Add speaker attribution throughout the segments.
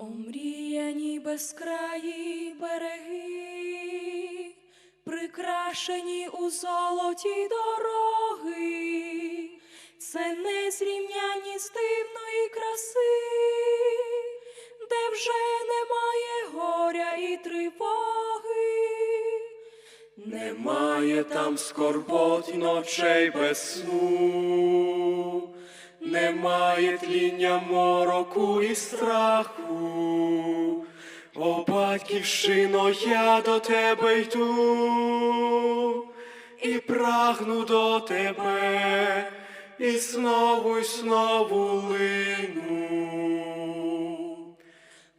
Speaker 1: Омріяні безкраї береги, прикрашені у золоті дороги, це незрівняні з дивної краси, де вже немає горя і тривоги.
Speaker 2: Немає там скорбот ночей без сну, немає тління мороку і страху. О, батьківщино, я до тебе йду і прагну до тебе, і знову, і знову лину.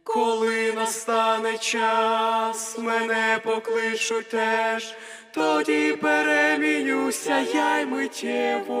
Speaker 2: Коли настане час, мене покличуть теж, тоді перемінюся я й миттєво,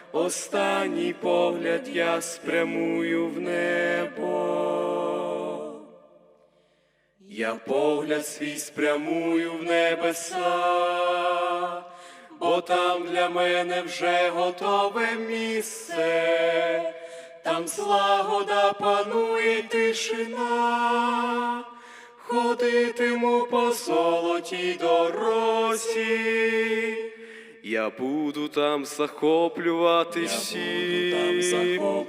Speaker 2: останній погляд я спрямую в небо. Я погляд свій спрямую в небеса, бо там для мене вже готове місце, там злагода панує тишина, ходитиму по золотій дорозі. Я буду там захоплювати всім,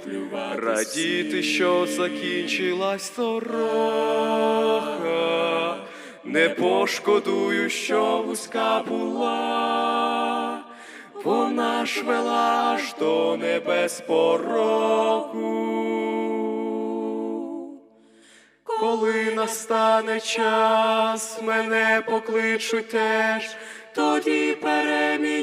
Speaker 2: радіти, що закінчилась дорога, не пошкодую, що вузька була, вона ж вела аж до небес порогу. Коли настане час, мене покличуть теж, тоді перемінюся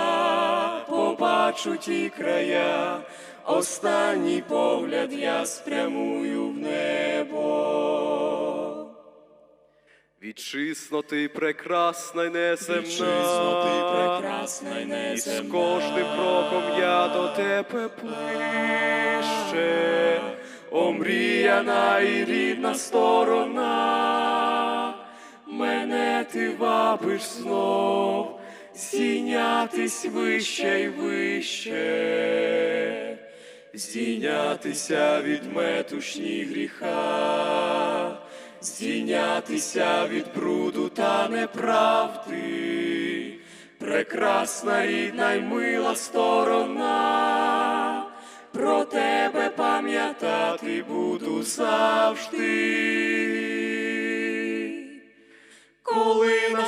Speaker 2: побачу ті края, останній погляд я спрямую в небо. Вітчисно ти прекрасна й неземна,
Speaker 1: ти прекрасна й
Speaker 2: і з кожним кроком я до тебе ближче, омріяна і рідна сторона, мене ти вабиш знов, зійнятись вище й вище, здійнятися від метушні гріха, здійнятися від бруду та неправди, прекрасна рідна й мила сторона, про тебе пам'ятати буду завжди. Коли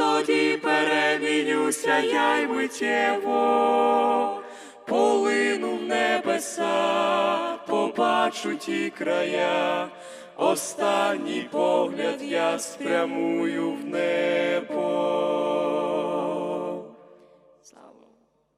Speaker 2: тоді перемінюся я й миттєво, полину в небеса, побачу ті края, останній погляд я спрямую в небо.